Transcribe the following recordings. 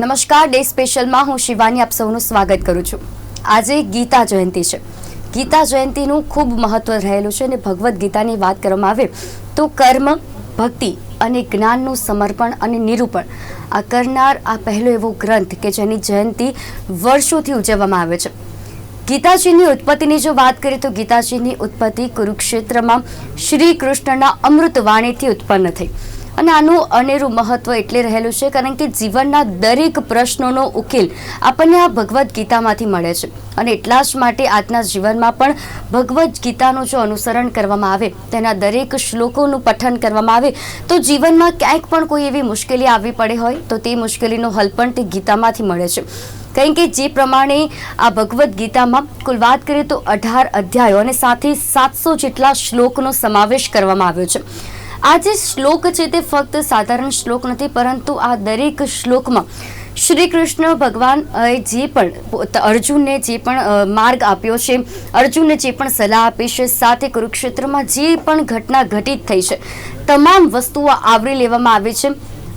નમસ્કાર, ડે સ્પેશિયલમાં હું શિવાની આપ સૌનું સ્વાગત કરું છું. આજે ગીતા જયંતિ છે. ગીતા જયંતિનું ખૂબ મહત્વ રહેલું છે અને ભગવદ્ ગીતાની વાત કરવામાં આવે તો કર્મ, ભક્તિ અને જ્ઞાનનું સમર્પણ અને નિરૂપણ આ કરનાર આ પહેલો એવો ગ્રંથ કે જેની જયંતિ વર્ષોથી ઉજવવામાં આવે છે. ગીતાજીની ઉત્પત્તિની જો વાત કરીએ તો ગીતાજીની ઉત્પત્તિ કુરુક્ષેત્રમાં શ્રી કૃષ્ણના અમૃત વાણીથી ઉત્પન્ન થઈ. અને આનું અનેરું મહત્વ એટલે રહેલું છે, કારણ કે જીવનના દરેક પ્રશ્નોનો ઉકેલ આપણને આ ભગવદ્ ગીતામાંથી મળે છે. અને એટલા જ માટે આજના જીવનમાં પણ ભગવદ્ ગીતાનું જો અનુસરણ કરવામાં આવે, તેના દરેક શ્લોકોનું પઠન કરવામાં આવે, તો જીવનમાં ક્યાંક પણ કોઈ એવી મુશ્કેલી આવી પડે હોય, તો તે મુશ્કેલીનો હલ પણ તે ગીતામાંથી મળે છે. કારણ કે જે પ્રમાણે આ ભગવદ્ ગીતામાં કુલ વાત કરીએ તો અઢાર અધ્યાયો અને સાથે સાતસો જેટલા શ્લોકનો સમાવેશ કરવામાં આવ્યો છે. આ જે શ્લોક છે તે ફક્ત સાધારણ શ્લોક નથી, પરંતુ આ દરેક શ્લોકમાં શ્રી કૃષ્ણ ભગવાન જે પણ અર્જુનને જે પણ માર્ગ આપ્યો છે, અર્જુનને જે પણ સલાહ આપી છે, સાથે કુરુક્ષેત્રમાં જે પણ ઘટના ઘટિત થઈ છે, તમામ વસ્તુઓ આવરી લેવામાં આવી છે.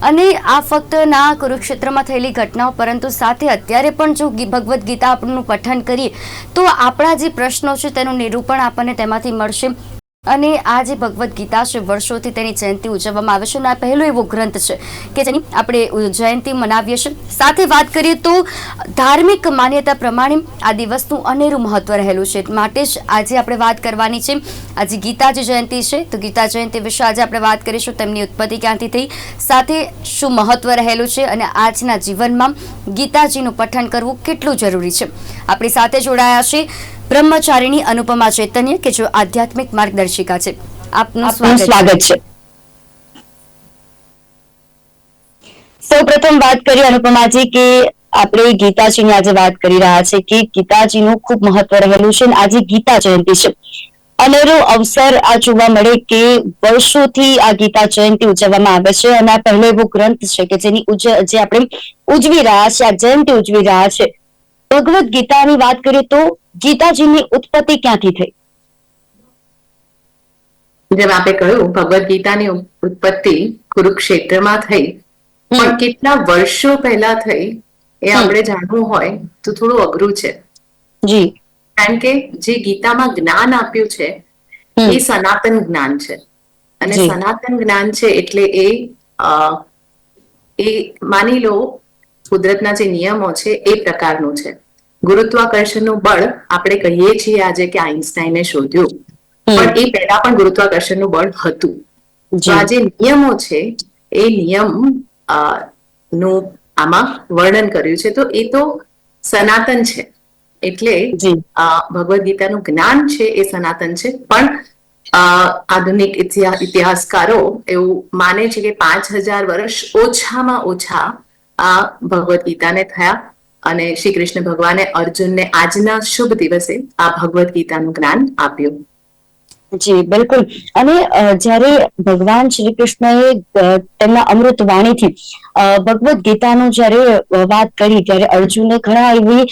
અને આ ફક્ત ના કુરુક્ષેત્રમાં થયેલી ઘટનાઓ, પરંતુ સાથે અત્યારે પણ જો ભગવદ્ ગીતા આપણનું પઠન કરીએ, તો આપણા જે પ્રશ્નો છે તેનું નિરૂપણ આપણને તેમાંથી મળશે. અને આ જે ભગવદ્ ગીતા છે, વર્ષોથી તેની જયંતિ ઉજવવામાં આવે છે અને આ પહેલો એવો ગ્રંથ છે કે જેની આપણે જયંતિ મનાવીએ છીએ. સાથે વાત કરીએ તો ધાર્મિક માન્યતા પ્રમાણે આ દિવસનું અનેરું મહત્વ રહેલું છે. માટે જ આજે આપણે વાત કરવાની છે. આજે ગીતાજી જયંતિ છે, તો ગીતા જયંતિ વિશે આજે આપણે વાત કરીશું, તેમની ઉત્પત્તિ ક્યાંથી થઈ, સાથે શું મહત્વ રહેલું છે અને આજના જીવનમાં ગીતાજીનું પઠન કરવું કેટલું જરૂરી છે. આપણી સાથે જોડાયા છે બ્રહ્મચારીણી અનુપમા ચૈતન્ય કે જો આધ્યાત્મિક માર્ગદર્શિકા છે? આપનું સ્વાગત છે. સ્વાગત સૌ પ્રથમ વાત કરી અનુપમાજી કે આપણે ગીતાજીની આજે વાત કરી રહ્યા છે કે ગીતાજીનું ખૂબ મહત્વ રહેલું છે અને આજે ગીતા જયંતિ છે. અનેરો અવસર આ જોવા મળે કે વર્ષોથી આ ગીતા જયંતિ ઉજવવામાં આવે છે અને આ પહેલો એવો ગ્રંથ છે કે જેની ઉજ જે આપણે ઉજવી રહ્યા છે આ જયંતિ ઉજવી રહ્યા છે. ભગવદ ગીતાની વાત કરીએ તો ગીતાજીની ઉત્પત્તિ ક્યાંથી થઈ? જેમ આપે કહ્યું ભગવદ ગીતાની ઉત્પત્તિ કુરુક્ષેત્રમાં થઈ. પણ કેટલા વર્ષો પહેલા થઈ એ આપણે જાણવું હોય તો થોડું અઘરું છે. જી. કારણ કે જે ગીતામાં જ્ઞાન આપ્યું છે એ સનાતન જ્ઞાન છે. અને સનાતન જ્ઞાન છે એટલે એ એ માની લો કુદરતના જે નિયમો છે એ પ્રકારનું છે. ગુરુત્વાકર્ષણનું બળ આપણે કહીએ છીએ આજે કે આઈન્સ્ટાઈને શોધ્યું. પણ એ પહેલા પણ ગુરુત્વાકર્ષણનું બળ હતું. આ જે નિયમો છે એ નિયમનું આમાં વર્ણન કર્યું છે. તો એ તો સનાતન છે. એટલે ભગવદ ગીતાનું જ્ઞાન છે એ સનાતન છે. પણ આધુનિક ઇતિહાસકારો એવું માને છે કે પાંચ હજાર વર્ષ ઓછામાં ઓછા આ ભગવદ ગીતાને થયા અને શ્રી કૃષ્ણ ભગવાને અર્જુનને આજના શુભ દિવસે આ ભગવદ ગીતાનું જ્ઞાન આપ્યું. જી, બિલકુલ. અને જ્યારે ભગવાન શ્રી કૃષ્ણએ તેમના અમૃત વાણીથી ભગવદ ગીતાનું જ્યારે વાત કરી, ત્યારે અર્જુને ઘણા એવી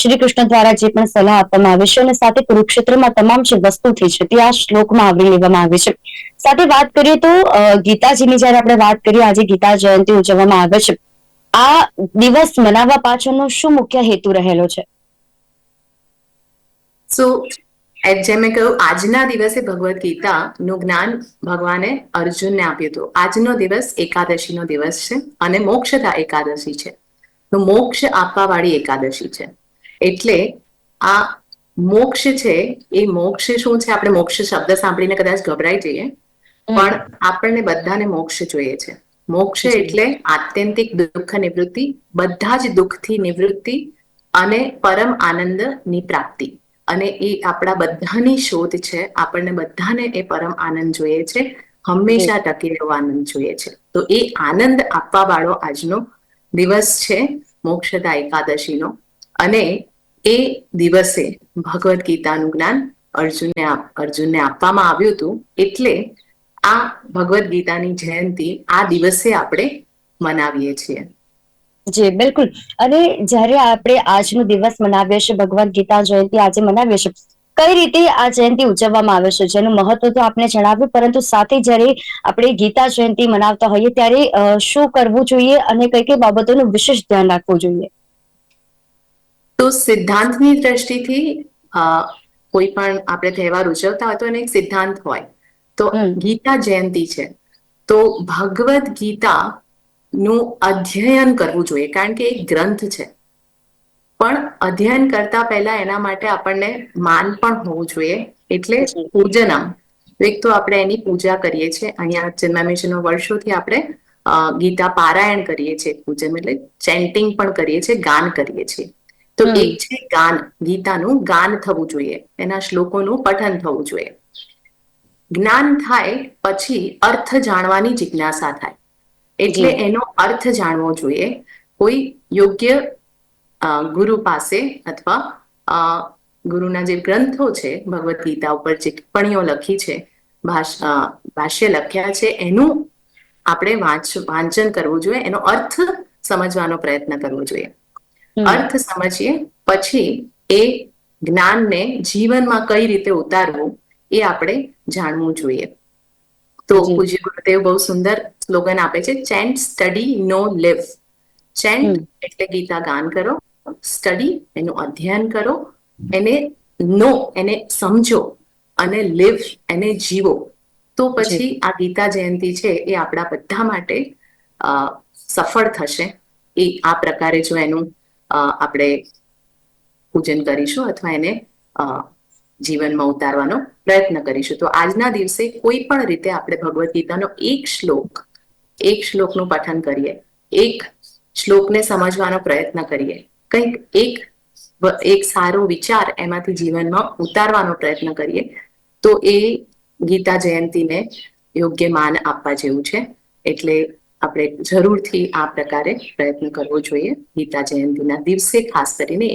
શ્રી કૃષ્ણ દ્વારા જે પણ સલાહ આપવામાં આવી છે અને સાથે કુરુક્ષેત્રમાં તમામ જે વસ્તુ થઈ છે, તે આ શ્લોકમાં આવરી લેવામાં આવી છે. સાથે વાત કરીએ તો ગીતાજીની જ્યારે આપણે વાત કરીએ, આજે ગીતા જયંતિ ઉજવવામાં આવે છે. આ દિવસ મનાવવા પાછળનો શું મુખ્ય હેતુ રહેલો છે? સો જેમ મેં કહ્યું આજના દિવસે ભગવદ ગીતા નું જ્ઞાન ભગવાને અર્જુનને આપ્યું હતું. આજનો દિવસ એકાદશીનો દિવસ છે અને મોક્ષતા એકાદશી છે. તો મોક્ષ આપવા વાળી એકાદશી છે. એટલે આ મોક્ષ છે એ મોક્ષ શું છે? આપણે મોક્ષ શબ્દ સાંભળીને કદાચ ગભરાઈ જઈએ. પણ આપણને બધાને મોક્ષ જોઈએ છે. મોક્ષ એટલે આત્યંતિક દુઃખ નિવૃત્તિ બધા જ દુઃખથી નિવૃત્તિ અને પરમ આનંદની પ્રાપ્તિ. અને એ આપણા બધાની શોધ છે. આપણને બધાને એ પરમ આનંદ જોઈએ છે. હંમેશા ટકી રહેવો આનંદ જોઈએ છે. તો એ આનંદ આપવા વાળો આજનો દિવસ છે મોક્ષદા એકાદશીનો. અને એ દિવસે ભગવદ ગીતાનું જ્ઞાન અર્જુનને અર્જુનને આપવામાં આવ્યું હતું. એટલે આ ભગવદ ગીતાની જયંતિ આ દિવસે આપણે મનાવીએ છીએ. જી બિલકુલ. અને જ્યારે આપણે આજનો દિવસ મનાવીએ છીએ ભગવદ ગીતા જયંતિ આજે મનાવીએ છીએ કઈ રીતે આ જયંતિ ઉજવવામાં આવે છે? જેનું મહત્વ તો આપને જણાવ્યું પરંતુ સાથે જ્યારે આપણે ગીતા જયંતિ મનાવતા હોઈએ ત્યારે શું કરવું જોઈએ અને કઈ કઈ બાબતોનું વિશેષ ધ્યાન રાખવું જોઈએ? તો સિદ્ધાંતની દ્રષ્ટિથી કોઈ પણ આપણે તહેવાર ઉજવતા હોય તો એને એક સિદ્ધાંત હોય. તો ગીતા જયંતિ છે. તો ભગવદ ગીતા નું અધ્યયન કરવું જોઈએ કારણ કે એક ગ્રંથ છે. પણ અધ્યયન કરતા પહેલા એના માટે આપણને માન પણ હોવું જોઈએ એટલે પૂજનમ. એક તો આપણે એની પૂજા કરીએ છીએ અહીંયા જન્મામિશનો વર્ષોથી આપણે ગીતા પારાયણ કરીએ છીએ પૂજન એટલે ચેન્ટિંગ પણ કરીએ છીએ ગાન કરીએ છીએ. તો એક છે ગાન ગીતાનું ગાન થવું જોઈએ એના શ્લોકોનું પઠન થવું જોઈએ. જ્ઞાન થાય પછી અર્થ જાણવાની જિજ્ઞાસા થાય. એટલે એનો અર્થ જાણવો જોઈએ. કોઈ યોગ્ય ગુરુ પાસે અથવા ગુરુના જે ગ્રંથો છે ભગવદ્ ગીતા ઉપર જે ટિપ્પણીઓ લખી છે ભાષ- ભાષ્ય લખ્યા છે એનું આપણે વાંચ વાંચન કરવું જોઈએ. એનો અર્થ સમજવાનો પ્રયત્ન કરવો જોઈએ. અર્થ સમજીએ પછી એ જ્ઞાનને જીવનમાં કઈ રીતે ઉતારવું એ આપણે જાણવું જોઈએ. તો પૂજ્ય ગુરુદેવ બહુ સુંદર સ્લોગન આપે છે ચેન્ટ સ્ટડી નો લિવ ચેન્ટ એટલે ગીતા ગાન કરો સ્ટડી એનું અધ્યયન કરો એને નો એને સમજો અને લિવ એને જીવો. તો પછી આ ગીતા જયંતિ છે એ આપણા બધા માટે સફળ થશે. એ આ પ્રકારે જો એનું આપણે પૂજન કરીશું અથવા એને જીવનમાં ઉતારવાનો પ્રયત્ન કરીશું. તો આજના દિવસે કોઈ પણ રીતે આપણે ભગવદ્ ગીતાનો એક શ્લોક, એક શ્લોકનું પઠન કરીએ, એક શ્લોકને સમજવાનો પ્રયત્ન કરીએ, કંઈક એક એક સારો વિચાર એમાંથી જીવનમાં ઉતારવાનો પ્રયત્ન કરીએ, તો એ ગીતા જયંતિને યોગ્ય માન આપવા જેવું છે. એટલે આપણે જરૂરથી આ પ્રકારે પ્રયત્ન કરવો જોઈએ ગીતા જયંતિના દિવસે, ખાસ કરીને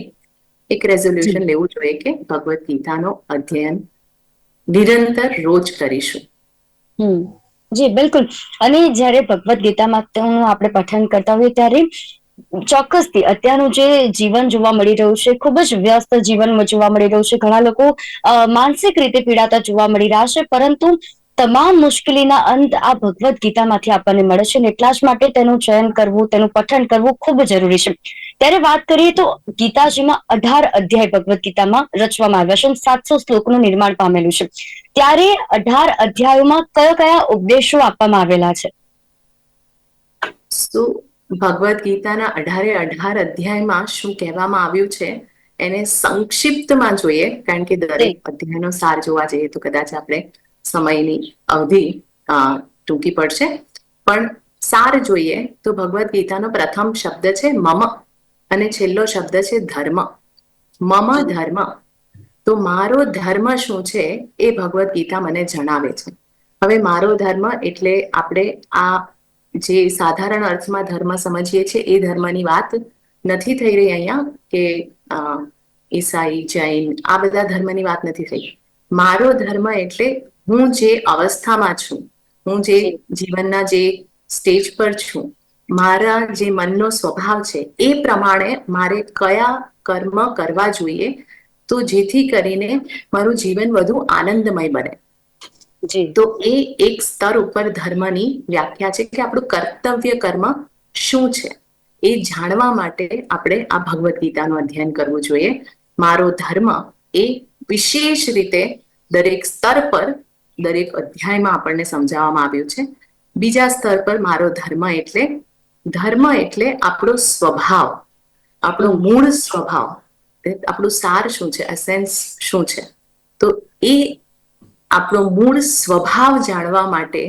એક રેઝોલ્યુશન લેવું જોઈએ કે ભગવદ્ ગીતાનો અધ્યયન નિરંતર રોજ કરીશું. હમ. જી બિલકુલ. અને જ્યારે ભગવદ્ ગીતામાં આપણે પઠન કરતા હોઈએ ત્યારે ચોક્કસથી અત્યારનું જે જીવન જોવા મળી રહ્યું છે ખૂબ જ વ્યસ્ત જીવન જોવા મળી રહ્યું છે. ઘણા લોકો માનસિક રીતે પીડાતા જોવા મળી રહ્યા છે પરંતુ તમામ મુશ્કેલીના અંત આ ભગવદ્ ગીતામાંથી આપણને મળે છે અને એટલા જ માટે તેનું ચયન કરવું તેનું પઠન કરવું ખૂબ જરૂરી છે. ત્યારે વાત કરીએ તો ગીતાજીમાં અઢાર અધ્યાય ભગવદ્ ગીતામાં રચવામાં આવ્યા છે સાતસો શ્લોકનું નિર્માણ પામેલું છે. ત્યારે અઢાર અધ્યાયોમાં કયા કયા ઉપદેશો આપવામાં આવેલા છે? તો ભગવદ્ ગીતાના અઢારે અઢાર અધ્યાયમાં શું કહેવામાં આવ્યું છે? એને સંક્ષિપ્તમાં જોઈએ કારણ કે દરેક અધ્યાયનો સાર જોવા જઈએ તો કદાચ આપણે સમયની અવધિ ટૂંકી પડશે. પણ સાર જોઈએ તો ભગવદ્ ગીતાનો પ્રથમ શબ્દ છે મમ અને છેલ્લો શબ્દ છે ધર્મ. મમ ધર્મ. તો મારો ધર્મ શું છે એ ભગવદ્ ગીતા મને જણાવે છે. હવે મારો ધર્મ એટલે આપણે આ જે સાધારણ અર્થમાં ધર્મ સમજીએ છીએ એ ધર્મની વાત નથી થઈ રહી અહીંયા કે ઈસાઈ, જૈન આ બધા ધર્મની વાત નથી થઈ. મારો ધર્મ એટલે હું જે અવસ્થામાં છું હું જે જીવનના જે સ્ટેજ પર છું મારા જે મનનો સ્વભાવ છે એ પ્રમાણે મારે કયા કર્મ કરવા જોઈએ તો જેથી કરીને મારું જીવન વધુ આનંદમય બને. તો એ એક સ્તર ઉપર ધર્મની વ્યાખ્યા છે કે આપણું કર્તવ્ય કર્મ શું છે એ જાણવા માટે આપણે આ ભગવદ્ ગીતાનું અધ્યયન કરવું જોઈએ. મારો ધર્મ એ વિશેષ રીતે દરેક સ્તર પર દરેક અધ્યાયમાં આપણને સમજાવવામાં આવ્યું છે. બીજા સ્તર પર મારો ધર્મ એટલે ધર્મ એટલે આપણો સ્વભાવ, આપણો મૂળ સ્વભાવ. આપણું સાર શું છે એસેન્સ શું છે? તો એ આપણો મૂળ સ્વભાવ જાણવા માટે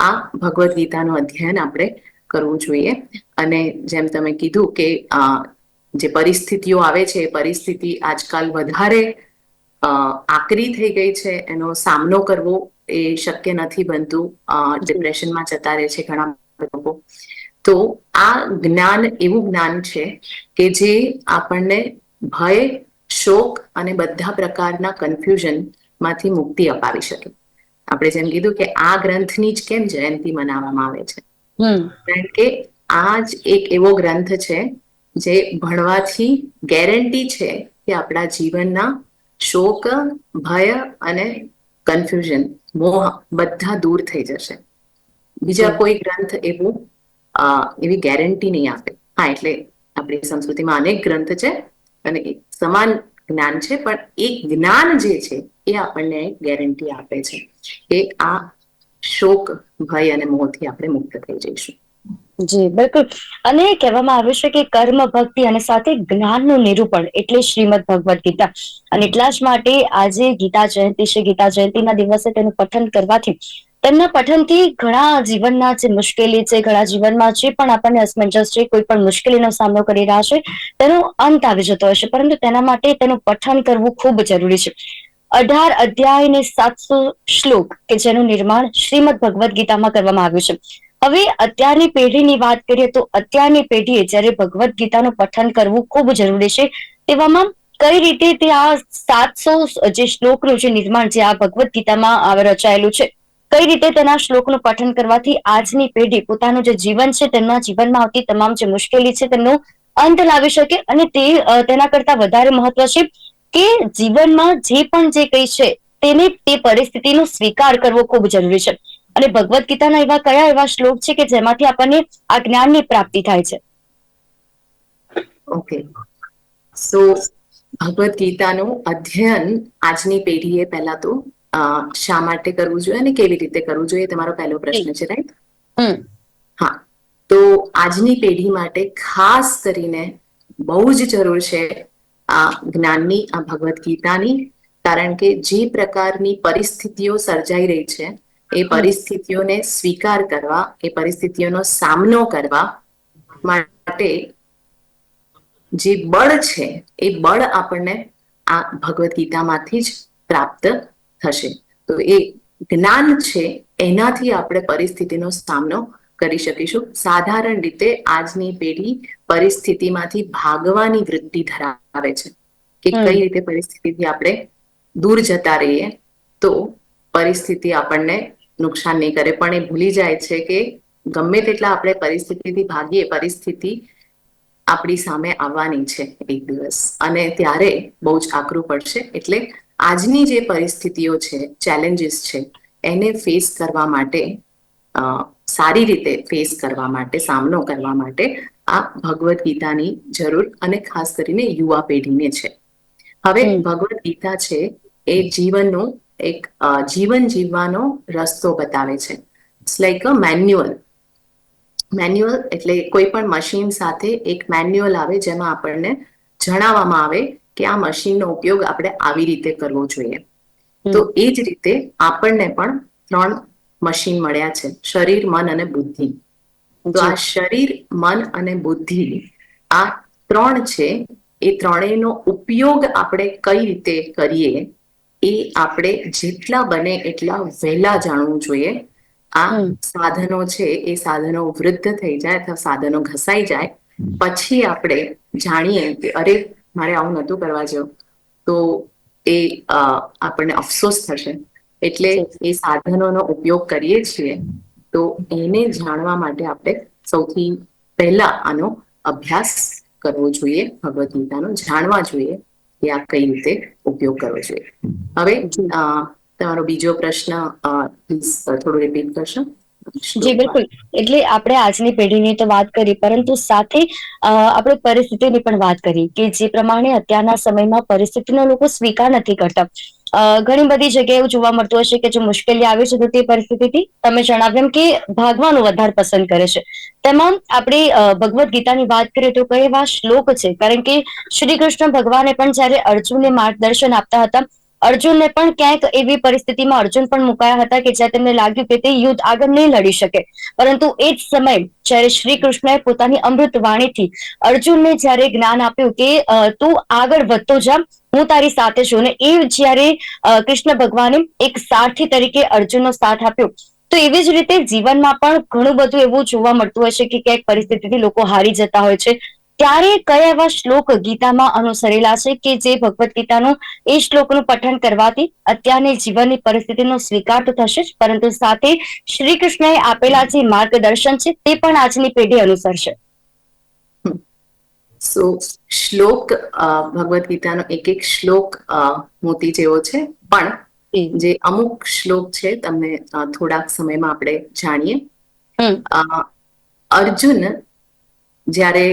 આ ભગવદ્ ગીતાનું અધ્યયન આપણે કરવું જોઈએ. અને જેમ તમે કીધું કે જે પરિસ્થિતિઓ આવે છે, એ પરિસ્થિતિ આજકાલ વધારે આકરી થઈ ગઈ છે એનો સામનો કરવો એ શક્ય નથી બનતું. ડિપ્રેશનમાં જતા રહે છે ઘણા લોકો. તો આ જ્ઞાન એવું જ્ઞાન છે કે જે આપણને ભય શોક અને બધા પ્રકારના કન્ફ્યુઝનમાંથી મુક્તિ અપાવી શકે. આપણે જેમ કીધું કે આ ગ્રંથની જ કેમ જયંતિ મનાવવામાં આવે છે? કારણ કે આ જ એક એવો ગ્રંથ છે જે ભણવાથી ગેરંટી છે કે આપણા જીવનના શોક, ભય અને કન્ફ્યુઝન મોહ બધા દૂર થઈ જશે. બીજા કોઈ ગ્રંથ એવું એવી ગેરંટી નહીં આપે. હા, એટલે આપણી સંસ્કૃતિમાં અનેક ગ્રંથ છે અને સમાન જ્ઞાન છે, પણ એ જ્ઞાન જે છે એ આપણને ગેરંટી આપે છે કે આ શોક, ભય અને મોહથી આપણે મુક્ત થઈ જઈશું. જી, બિલકુલ. અને કહેવામાં આવ્યું છે કે કર્મ, ભક્તિ અને સાથે જ્ઞાનનું નિરૂપણ એટલે શ્રીમદ ભગવદ ગીતા. અને એટલા જ માટે આજે ગીતા જયંતિ છે. ગીતા જયંતિના દિવસે તેનું પઠન કરવાથી તેમના પઠનથી ઘણા જીવનના જે મુશ્કેલી છે, ઘણા જીવનમાં જે પણ આપણને અસમંજસ છે, કોઈ પણ મુશ્કેલીનો સામનો કરી રહ્યા છે, તેનો અંત આવી જતો હશે પરંતુ તેના માટે તેનું પઠન કરવું ખૂબ જરૂરી છે. અઢાર અધ્યાય ને સાતસો શ્લોક કે જેનું નિર્માણ શ્રીમદ ભગવદ ગીતામાં કરવામાં આવ્યું છે. હવે અત્યારની પેઢીની વાત કરીએ તો અત્યારની પેઢીએ જ્યારે ભગવદ્ ગીતાનું પઠન કરવું ખૂબ જરૂરી છે, તેવામાં કઈ રીતે તે આ સાતસો જે શ્લોકનું જે નિર્માણ જે આ ભગવદ્ ગીતામાં આવે રચાયેલું છે, કઈ રીતે તેના શ્લોકનું પઠન કરવાથી આજની પેઢી પોતાનું જે જીવન છે, તેમના જીવનમાં આવતી તમામ જે મુશ્કેલી છે, તેમનો અંત લાવી શકે અને તે તેના કરતા વધારે મહત્વ છે કે જીવનમાં જે પણ જે કઈ છે, તેને તે પરિસ્થિતિનો સ્વીકાર કરવો ખૂબ જરૂરી છે. અને ભગવદ્ ગીતાના એવા કયા એવા શ્લોક છે કે જેમાંથી આપણને આ જ્ઞાનની પ્રાપ્તિ થાય છે? ઓકે સો ભગવદ્ ગીતાનું અધ્યયન આજની પેઢીએ પહેલા તો શા માટે કરવું જોઈએ અને કેવી રીતે કરવું જોઈએ તમારો પહેલો પ્રશ્ન છે રાઈટ હા. તો આજની પેઢી માટે ખાસ કરીને બહુ જ જરૂર છે આ જ્ઞાનની આ ભગવદ્ ગીતાની કારણ કે જે પ્રકારની પરિસ્થિતિઓ સર્જાઈ રહી છે એ પરિસ્થિતિઓને સ્વીકાર કરવા એ પરિસ્થિતિઓનો સામનો કરવા માટે જે બળ છે એ બળ આપણને આ ભગવદ્ ગીતામાંથી જ પ્રાપ્ત થશે. તો એ જ્ઞાન છે એનાથી આપણે પરિસ્થિતિનો સામનો કરી શકીશું. સાધારણ રીતે આજની પેઢી પરિસ્થિતિમાંથી ભાગવાની વૃત્તિ ધરાવે છે કે કઈ રીતે પરિસ્થિતિથી આપણે દૂર જતા રહીએ તો પરિસ્થિતિ આપણને નુકસાન નહીં કરે. પણ એ ભૂલી જાય છે કે ગમે તેટલા આપણે પરિસ્થિતિથી ભાગીએ પરિસ્થિતિ આપણી સામે આવવાની છે એક દિવસ. અને ત્યારે બહુ જ આકરું પડશે. એટલે આજની જે પરિસ્થિતિઓ છે ચેલેન્જીસ છે એને ફેસ કરવા માટે સારી રીતે ફેસ કરવા માટે સામનો કરવા માટે આ ભગવદ્ ગીતાની જરૂર અને ખાસ કરીને યુવા પેઢીને છે. હવે ભગવદ્ ગીતા છે એ જીવનનો એક જીવન જીવવાનો રસ્તો બતાવે છે. It's like a manual manual એટલે કોઈ પણ મશીન સાથે એક મેન્યુઅલ આવે જેમાં આપણને જણાવવામાં આવે કે આ મશીનનો ઉપયોગ આપણે આવી રીતે કરવો જોઈએ. તો એ જ રીતે આપણને પણ ત્રણ મશીન મળ્યા છે. શરીર મન અને બુદ્ધિ. તો આ શરીર મન અને બુદ્ધિ આ ત્રણ છે. એ ત્રણેયનો ઉપયોગ આપણે કઈ રીતે કરીએ? એ આપણે જેટલા બને એટલા વહેલા જાણવું જોઈએ. આ સાધનો છે એ સાધનો વૃદ્ધ થઈ જાય અથવા સાધનો ઘસાઈ જાય. પછી આપણે જાણીએ કે અરે મારે આવું નહોતું કરવા જેવું. તો એ આપણને અફસોસ થશે. એટલે એ સાધનોનો ઉપયોગ કરીએ છીએ. તો એને જાણવા માટે આપણે સૌથી પહેલા આનો અભ્યાસ કરવો જોઈએ ભગવદ્ ગીતાનો જાણવા જોઈએ. કે આપ કઈ રીતે ઉપયોગ કરવો જોઈએ હવે તમારો બીજો પ્રશ્ન થોડો રિપીટ કરશો? જી બિલકુલ. એટલે આપણે આજની પેઢીની તો વાત કરી પરંતુ સાથે આપણે પરિસ્થિતિની પણ વાત કરી કે જે પ્રમાણે અત્યારના સમયમાં પરિસ્થિતિનો લોકો સ્વીકાર નથી કરતા. ઘણી બધી જગ્યાએ એવું જોવા મળતું હશે કે જો મુશ્કેલી આવે છે તો તે પરિસ્થિતિથી તમે જણાવ્યું કે ભાગવાનું વધારે પસંદ કરે છે. તેમાં આપણે ભગવદ્ ગીતાની વાત કરીએ તો કઈ એવા શ્લોક છે? કારણ કે શ્રી કૃષ્ણ ભગવાને પણ જ્યારે અર્જુનને માર્ગદર્શન આપતા હતા અર્જુનને પણ ક્યાંક એવી પરિસ્થિતિમાં અર્જુન પણ મુકાયા હતા કે જ્યાં તેમને લાગ્યું કે તે યુદ્ધ આગળ નહીં લડી શકે. પરંતુ એ જ સમય જ્યારે શ્રી કૃષ્ણએ પોતાની અમૃત વાણીથી અર્જુનને જ્યારે જ્ઞાન આપ્યું કે તું આગળ વધતો જા, હું તારી સાથે છું. અને એ જ્યારે કૃષ્ણ ભગવાને એક સારથી તરીકે અર્જુનનો સાથ આપ્યો, તો એવી જ રીતે જીવનમાં પણ ઘણું બધું એવું જોવા મળતું હશે કે ક્યાંક પરિસ્થિતિથી લોકો હારી જતા હોય છે. ત્યારે કયા એવા શ્લોક ગીતામાં અનુસરેલા છે કે જે ભગવદ્ ગીતાનું એ શ્લોકનું પઠન કરવાથી અત્યારની જીવનની પરિસ્થિતિનો સ્વીકાર તો થશે જ પરંતુ સાથે શ્રી કૃષ્ણએ આપેલા જે માર્ગદર્શન છે તે પણ આજની પેઢી અનુસરશે. સો શ્લોક ભગવદ્ ગીતાનો એક એક શ્લોક મોતી જેવો છે પણ જે અમુક શ્લોક છે તમને થોડાક સમયમાં આપણે જાણીએ. અર્જુન જ્યારે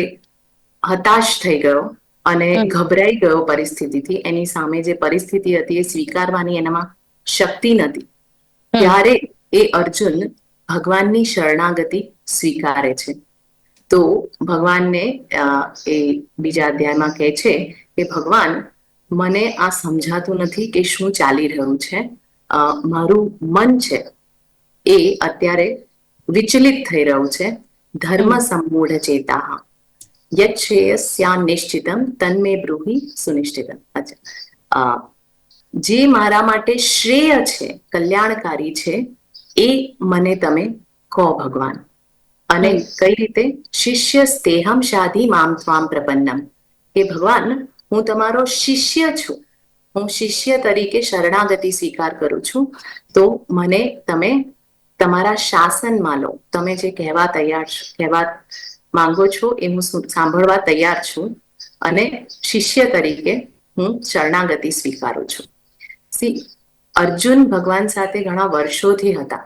હતાશ થઈ ગયો અને ગભરાઈ ગયો પરિસ્થિતિથી. એની સામે જે પરિસ્થિતિ હતી એ સ્વીકારવાની એનામાં શક્તિ નથી ત્યારે એ અર્જુન ભગવાનની શરણાગતિ સ્વીકારે છે. તો ભગવાનને એ બીજા અધ્યાયમાં કહે છે કે ભગવાન મને આ સમજાતું નથી કે શું ચાલી રહ્યું છે. મારું મન છે એ અત્યારે વિચલિત થઈ રહ્યું છે. ધર્મ સંમૂઢ ચેતા યચ્છેયસ્યા નિશ્ચિતમ તન્મે બ્રુહી સુનિશ્ચિતમ અચ્છા જે મારા માટે શ્રેય છે કલ્યાણકારી છે એ મને તમે કહો ભગવાન અને કઈ રીતે શિષ્ય સ્તેહમ શાધી મામ ત્વામ પ્રપન્નમ કે ભગવાન હું તમારો શિષ્ય છું હું શિષ્ય તરીકે શરણાગતિ સ્વીકાર કરું છું તો મને તમે તમારા શાસનમાં લો તમે જે કહેવા તૈયાર છો કહેવા માંગો છો એ હું સાંભળવા તૈયાર છું અને શિષ્ય તરીકે હું શરણાગતિ સ્વીકારું છું. સી અર્જુન ભગવાન સાથે ઘણા વર્ષોથી હતા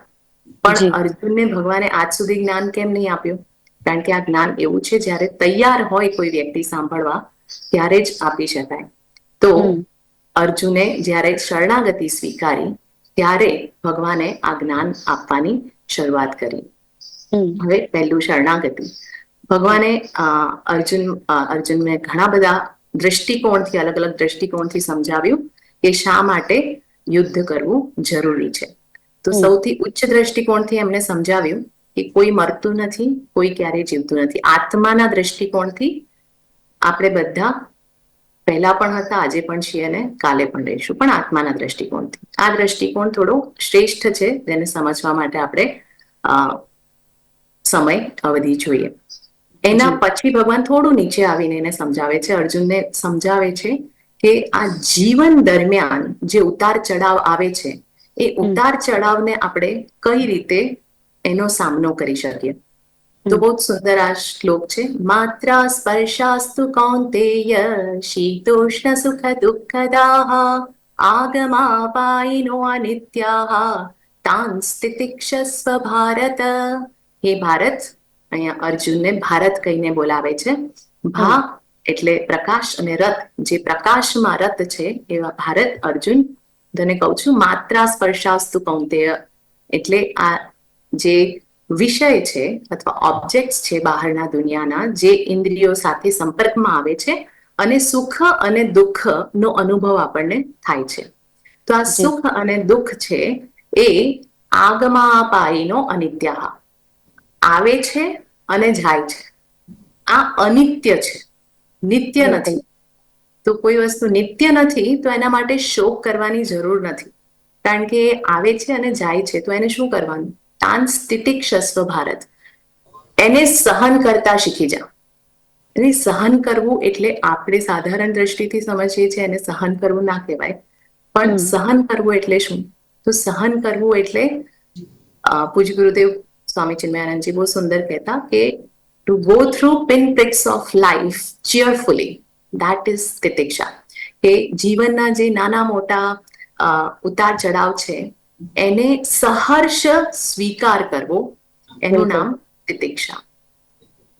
પણ અર્જુનને ભગવાને આજ સુધી જ્ઞાન કેમ નહીં આપ્યું? કારણ કે આ જ્ઞાન એવું છે જ્યારે તૈયાર હોય કોઈ વ્યક્તિ સાંભળવા ત્યારે જ આપી શકાય. તો. અર્જુને જ્યારે શરણાગતિ સ્વીકારી ત્યારે ભગવાને આ જ્ઞાન આપવાની શરૂઆત કરી. હવે પહેલું શરણાગતિ. ભગવાને અર્જુન અર્જુનને ઘણા બધા દ્રષ્ટિકોણથી અલગ અલગ દ્રષ્ટિકોણથી સમજાવ્યું કે શા માટે યુદ્ધ કરવું જરૂરી છે. તો સૌથી ઉચ્ચ દ્રષ્ટિકોણથી એમને સમજાવ્યું કે કોઈ મરતું નથી કોઈ ક્યારેય જીવતું નથી. આત્માના દ્રષ્ટિકોણથી આપણે બધા પહેલા પણ હતા આજે પણ છીએ અને કાલે પણ રહીશું. પણ આત્માના દ્રષ્ટિકોણથી. આ દ્રષ્ટિકોણ થોડો શ્રેષ્ઠ છે જેને સમજવા માટે આપણે સમય અવધિ જોઈએ. એના પછી ભગવાન થોડું નીચે આવીને એને સમજાવે છે અર્જુનને સમજાવે છે કે આ જીવન દરમિયાન જે ઉતાર ચઢાવ આવે છે એ ઉતાર ચઢાવને આપણે કઈ રીતે એનો સામનો કરી શકીએ? તો. બહુ જ સુંદર આ શ્લોક છે માત્ર સ્પર્શાસ્તુ કૌંતેય શીતોષ્ણ સુખ દુઃખદાહ આગમાપાયિનો અનિત્યાહ તાન સ્થિતિક્ષસ્વ ભારત. હે ભારત અહીંયા અર્જુનને ભારત કહીને બોલાવે છે. ભા એટલે પ્રકાશ અને રથ જે પ્રકાશમાં રથ છે એવા ભારત અર્જુન. તને કહું છું માત્રા સ્પર્શાસ્તુ કૌંતેય. એટલે આ જે વિષય છે અથવા ઓબ્જેક્ટ છે બહારના દુનિયાના જે ઇન્દ્રિયો સાથે સંપર્કમાં આવે છે અને સુખ અને દુઃખ નો અનુભવ આપણને થાય છે. તો આ સુખ અને દુઃખ છે એ આગમાપાયીનો અનિત્યા આવે છે અને જાય છે. આ અનિત્ય છે. નિત્ય નથી. તો કોઈ વસ્તુ નિત્ય નથી તો એના માટે શોક કરવાની જરૂર નથી. કારણ કે આવે છે અને જાય છે તો એને શું કરવાનું? તાન સ્થિતિક્ષસ્વ ભારત. એને સહન કરતા શીખી જા. એને સહન કરવું એટલે આપણે સાધારણ દ્રષ્ટિથી સમજીએ છીએ એને સહન કરવું ના કહેવાય. પણ સહન કરવું એટલે શું? તો સહન કરવું એટલે પૂજ પૂજ્ય ગુરુદેવ સ્વામી ચિન્મયાનંદજી બહુ સુંદર કહેતા કે to go through pin pricks of life cheerfully that is તિતિક્ષા કે જીવનના જે નાના મોટા ઉતાર ચઢાવ છે એને સહર્ષ સ્વીકાર કરવો એનું નામ તિતિક્ષા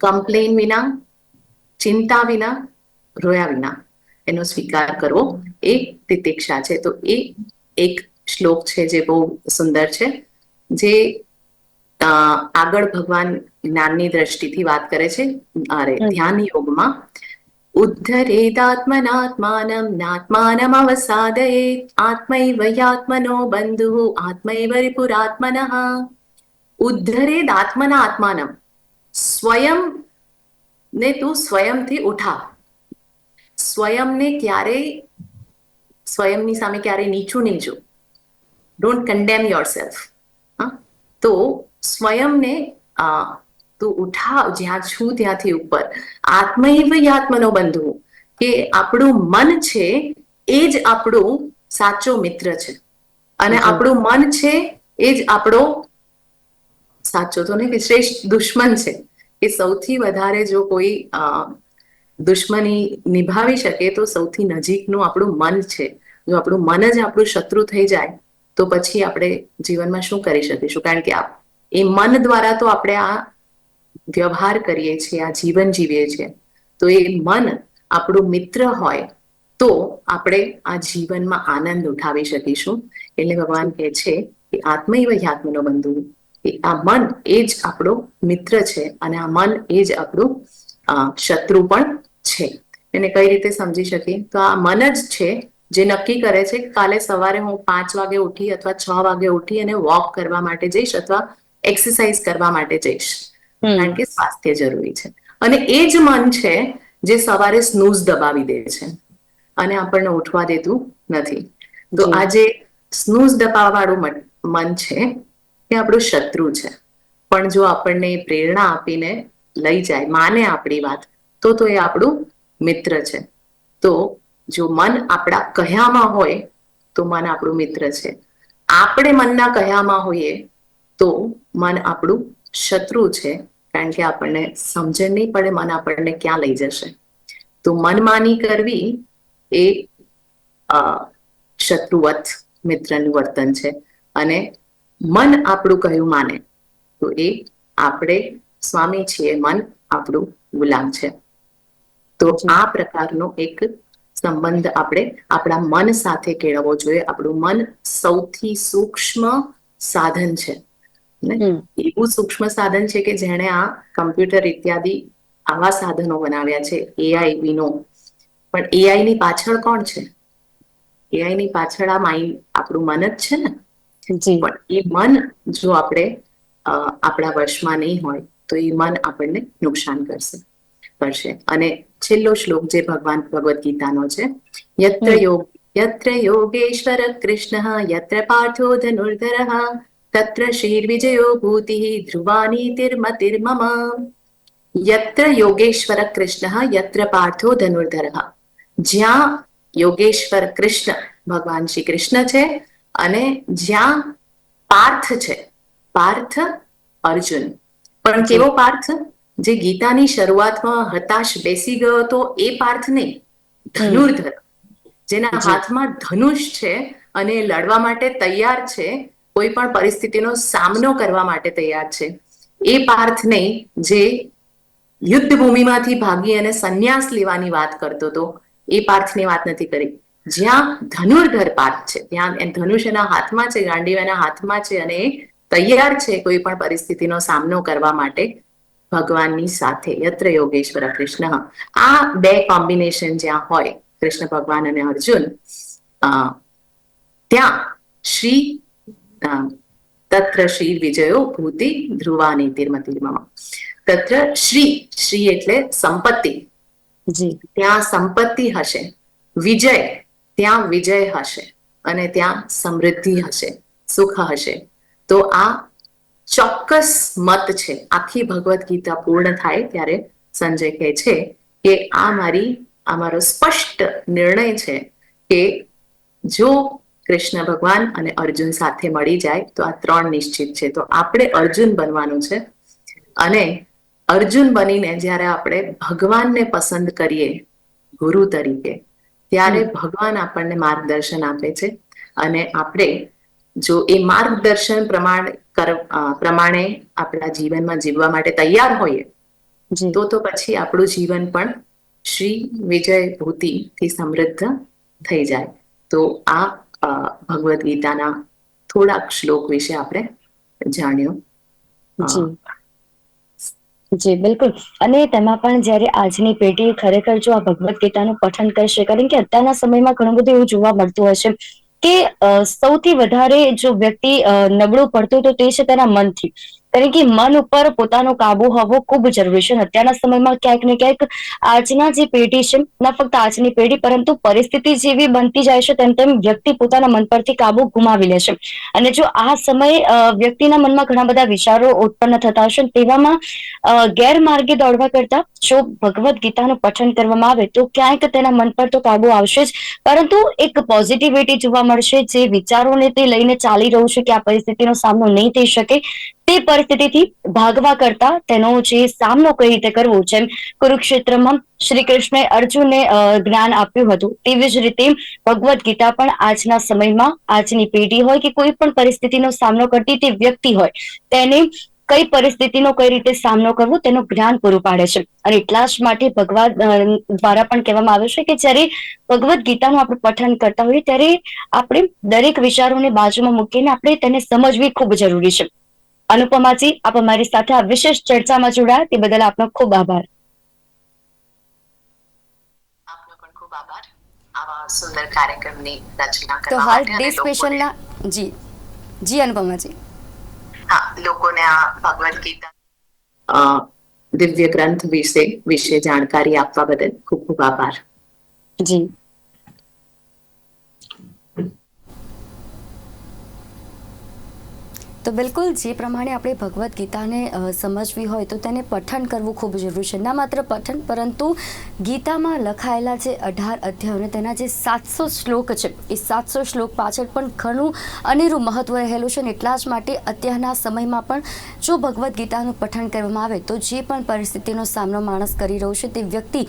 કમ્પ્લેન વિના ચિંતા વિના રોયા વિના એનો સ્વીકાર કરવો એ તિતિક્ષા છે તો એ એક શ્લોક છે જે બહુ સુંદર છે જે આગળ ભગવાન જ્ઞાનની દ્રષ્ટિથી વાત કરે છે. અરે. ધ્યાન યોગમાં. ઉદ્ધરેદાત્મનાત્માનમ નાત્માનમ અવસાદયેત આત્મૈવ યાત્મનો બંધુ આત્મૈવ રિપુરાત્મનઃ. ઉદ્ધરેદ આત્મના આત્માનમ સ્વયં ને તું સ્વયંથી ઉઠા. સ્વયંને ક્યારેય સ્વયંની સામે ક્યારેય નીચું નહીં જો. ડોન્ટ કન્ડેમ યોર સેલ્ફ તો સ્વયંને તું ઉઠાવ જ્યાં છું ત્યાંથી ઉપર. આત્મૈવ યાત્મનો બંધુ કે આપણું મન છે એ જ આપણું સાચો મિત્ર છે. અને આપણું મન છે એ જ આપણો સાચો તો નહીં કે શ્રેષ્ઠ દુશ્મન છે. કે સૌથી વધારે જો કોઈ દુશ્મની નિભાવી શકે તો સૌથી નજીકનું આપણું મન છે. જો આપણું મન જ આપણું શત્રુ થઈ જાય તો પછી આપણે જીવનમાં શું કરી શકીશું? કારણ કે એ મન દ્વારા તો આપણે આ વ્યવહાર કરીએ છીએ, આ જીવન જીવીએ છીએ. તો એ મન આપણું મિત્ર હોય તો આપણે આ જીવનમાં આનંદ ઉઠાવી શકીશું. એટલે ભગવાન કહે છે કે આત્મૈવ હ્યાત્મનો બંધુ. આ મન એ જ આપણો મિત્ર છે અને આ મન એ જ આપણું શત્રુ પણ છે. એને કઈ રીતે સમજી શકીએ? તો આ મન જ છે જે નક્કી કરે છે કાલે સવારે હું પાંચ વાગે ઉઠી અથવા છ વાગે ઉઠી અને વોક કરવા માટે જઈશ અથવા એક્સરસાઇઝ કરવા માટે જઈશ. કારણ કે સ્વાસ્થ્ય જરૂરી છે. અને એ જ મન છે જે સવારે સ્નૂઝ દબાવી દે છે. અને આપણને ઉઠવા દેતું નથી. તો. આ જે સ્નૂઝ દબાવવાળું મન છે એ આપણું શત્રુ છે. પણ જો આપણને પ્રેરણા આપીને લઈ જાય માને આપણી વાત તો તો એ આપણું મિત્ર છે. તો જો મન આપણા કહ્યામાં હોય તો મન આપણું મિત્ર છે. આપણે મનના કહ્યામાં હોઈએ તો મન આપણું શત્રુ છે કારણ કે આપણને સમજણ નહીં પડે મન આપણને ક્યાં લઈ જશે. તો મનમાની કરવી એ શત્રુવત મિત્રનું વર્તન છે. અને મન આપણું કહ્યું માને? તો એ આપણે સ્વામી છીએ મન આપણું ગુલામ છે. તો આ પ્રકારનો એક સંબંધ આપણે આપણા મન સાથે કેળવવો જોઈએ. આપણું મન સૌથી સૂક્ષ્મ સાધન છે. એવું સૂક્ષ્મ સાધન છે કે જેણે આ કમ્પ્યુટર ઇત્યાદિ આવા સાધનો બનાવ્યા છે એઆઈ વિનો. પણ એઆઈ ની પાછળ કોણ છે? એઆઈ ની પાછળ આ માઇન્ડ આપણું મન જ છે ને? પણ એ મન જો આપણે આપણા વશમાં નહીં હોય તો એ મન આપણને નુકસાન કરશે કરશે. અને છેલ્લો શ્લોક જે ભગવાન ભગવદ્ ગીતાનો છે યત્ર યોગ યત્ર યોગેશ્વર કૃષ્ણ યત્ર પાર્થો ધનુર્ધરઃ શ્રીર્વિજયો ભૂતિ ધ્રુવાની તિર્મતિર્મમ યત્ર યોગેશ્વર કૃષ્ણ યત્ર પાર્થો ધનુર્ધરઃ જ્યાં યોગેશ્વર કૃષ્ણ ભગવાન શ્રી કૃષ્ણ છે અને જ્યાં પાર્થ છે પાર્થ અર્જુન પણ કેવો પાર્થ જે ગીતાની શરૂઆતમાં હતાશ બેસી ગયો હતો એ પાર્થ નહીં ધનુર્ધર જેના હાથમાં ધનુષ છે અને લડવા માટે તૈયાર છે કોઈ પણ પરિસ્થિતિનો સામનો કરવા માટે તૈયાર છે. એ પાર્થને જે યુદ્ધ ભૂમિમાંથી ભાગી અને સંન્યાસ લેવાની વાત કરતો હતો, એ પાર્થની વાત નથી કરી. જ્યાં ધનુર્ધર પાર્થ છે, ત્યાં ધનુષ એના હાથમાં છે ગાંડીવ એના હાથમાં છે અને તૈયાર છે કોઈ પણ પરિસ્થિતિનો સામનો કરવા માટે ભગવાનની સાથે. યત્ર યોગેશ્વર કૃષ્ણ. આ બે કોમ્બિનેશન જ્યાં હોય, કૃષ્ણ ભગવાન અને અર્જુન ત્યાં શ્રી તત્ર શ્રી વિજયો ભૂતિ ધ્રુવા નીતિર્મતિર્મમ તત્ર શ્રી શ્રી એટલે સંપત્તિ જી ત્યાં સંપત્તિ હશે વિજય ત્યાં વિજય હશે અને ત્યાં સમૃદ્ધિ હશે સુખ હશે તો આ ચોક્કસ મત છે આખી ભગવદ્ ગીતા પૂર્ણ થાય ત્યારે સંજય કહે છે કે આ મારી આ મારો સ્પષ્ટ નિર્ણય છે કે જો કૃષ્ણ ભગવાન અને અર્જુન સાથે મળી જાય તો આ ત્રણ નિશ્ચિત છે. તો આપણે અર્જુન બનવાનું છે. અને અર્જુન બનીને જ્યારે આપણે ભગવાનને પસંદ કરીએ ગુરુ તરીકે ત્યારે ભગવાન આપણને માર્ગદર્શન આપે છે. અને આપણે જો એ માર્ગદર્શન પ્રમાણે પ્રમાણે આપણા જીવનમાં જીવવા માટે તૈયાર હોઈએ તો તો પછી આપણું જીવન પણ શ્રી વિજય ભૂતિથી સમૃદ્ધ થઈ જાય. તો આ ભગવદ્ ગીતાના થોડાક શ્લોક વિશે આપણે જાણ્યું. જી. બિલકુલ. અને તેમાં પણ જ્યારે આજની પેઢી ખરેખર જો આ ભગવદ્ ગીતાનું પઠન કરશે, કારણ કે અત્યારના સમયમાં ઘણું બધું એવું જોવા મળતું હશે કે સૌથી વધારે જો વ્યક્તિ નબળું પડતું તો તે છે તેના મનથી. કારણ કે મન ઉપર પોતાનો કાબુ હોવો ખૂબ જરૂરી છે. અત્યારના સમયમાં ક્યાંક ને ક્યાંક આજના જે પેઢી છે, ના ફક્ત આજની પેઢી, પરંતુ પરિસ્થિતિ જેવી બનતી જાય છે, તેમ તેમ વ્યક્તિ પોતાના મન પરથી કાબુ ગુમાવી લે છે. અને જો આ સમયે વ્યક્તિના મનમાં ઘણા બધા વિચારો ઉત્પન્ન થતા હશે, તેવામાં ગેરમાર્ગે દોડવા કરતા જો ભગવદ્ ગીતાનું પઠન કરવામાં આવે, તો ક્યાંક તેના મન પર તો કાબુ આવશે જ. પરંતુ એક પોઝિટિવિટી જોવા મળશે, જે વિચારોને તે લઈને ચાલી રહ્યું છે કે આ પરિસ્થિતિનો સામનો નહીં થઈ શકે. તે પરિસ્થિતિથી ભાગવા કરતા તેનો જે સામનો કઈ રીતે કરવો, જેમ કુરુક્ષેત્રમાં શ્રી કૃષ્ણએ અર્જુનને જ્ઞાન આપ્યું હતું, તેવી જ રીતે ભગવદ્ ગીતા પણ આજના સમયમાં આજની પેઢી હોય કે કોઈ પણ પરિસ્થિતિનો સામનો કરતી તે વ્યક્તિ હોય, તેને કઈ પરિસ્થિતિનો કઈ રીતે સામનો કરવો તેનું જ્ઞાન પૂરું પાડે છે. અને એટલા જ માટે ભગવાન દ્વારા પણ કહેવામાં આવે છે કે જ્યારે ભગવદ્ ગીતાનું આપણે પઠન કરતા હોઈએ ત્યારે આપણે દરેક વિચારોને બાજુમાં મૂકીને આપણે તેને સમજવી ખૂબ જરૂરી છે. અનુપમાજી આપ અમારી સાથે આ વિશેષ ચર્ચામાં જોડાયા. તે બદલ આપનો ખૂબ આભાર. સુંદર કાર્યક્રમની રચના તો કરવા માટે ડે સ્પેશિયલના જી. જી અનુપમાજી. હા લોકોને આ ભગવદ્ ગીતા અ, દિવ્ય ગ્રંથ વિશે વિશે જાણકારી આપવા બદલ ખૂબ ખૂબ આભાર. જી. તો બિલકુલ, જે પ્રમાણે આપણે ભગવદ્ ગીતાને સમજવી હોય તો તેને પઠન કરવું ખૂબ જરૂરી છે. ના માત્ર પઠન, પરંતુ ગીતામાં લખાયેલા જે અઢાર અધ્યાયો અને તેના જે સાતસો શ્લોક છે, એ સાતસો શ્લોક પાછળ પણ ઘણું અનેરું મહત્વ રહેલું છે અને એટલા જ માટે અત્યારના સમયમાં પણ જો ભગવદ્ ગીતાનું પઠન કરવામાં આવે તો જે પણ પરિસ્થિતિનો સામનો માણસ કરી રહ્યો છે, તે વ્યક્તિ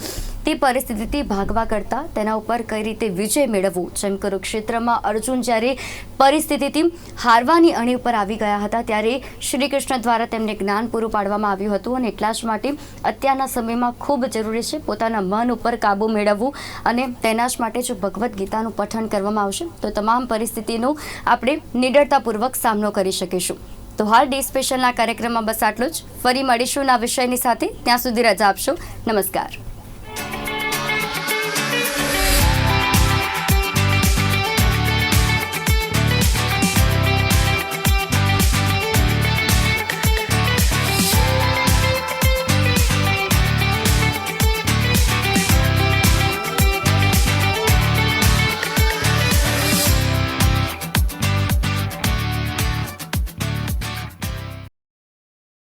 તે પરિસ્થિતિથી ભાગવા કરતાં તેના ઉપર કઈ રીતે વિજય મેળવવો? જેમ કુરુક્ષેત્રમાં અર્જુન જ્યારે પરિસ્થિતિથી હારવાની અણી ઉપર આવી ગયા હતા ત્યારે શ્રી કૃષ્ણ દ્વારા તેમને જ્ઞાન પૂરું પાડવામાં આવ્યું હતું અને એટલા જ માટે અત્યારના સમયમાં ખૂબ જરૂરી છે પોતાના મન ઉપર કાબુ મેળવવું અને તેના જ માટે જો ભગવદ્ ગીતાનું પઠન કરવામાં આવશે, તો તમામ પરિસ્થિતિનો આપણે નિડરતાપૂર્વક સામનો કરી શકીશું. તો હાલ ડે સ્પેશિયલના કાર્યક્રમમાં બસ આટલું જ. ફરી મળીશું ના વિષયની સાથે. ત્યાં સુધી રજા આપશો. નમસ્કાર.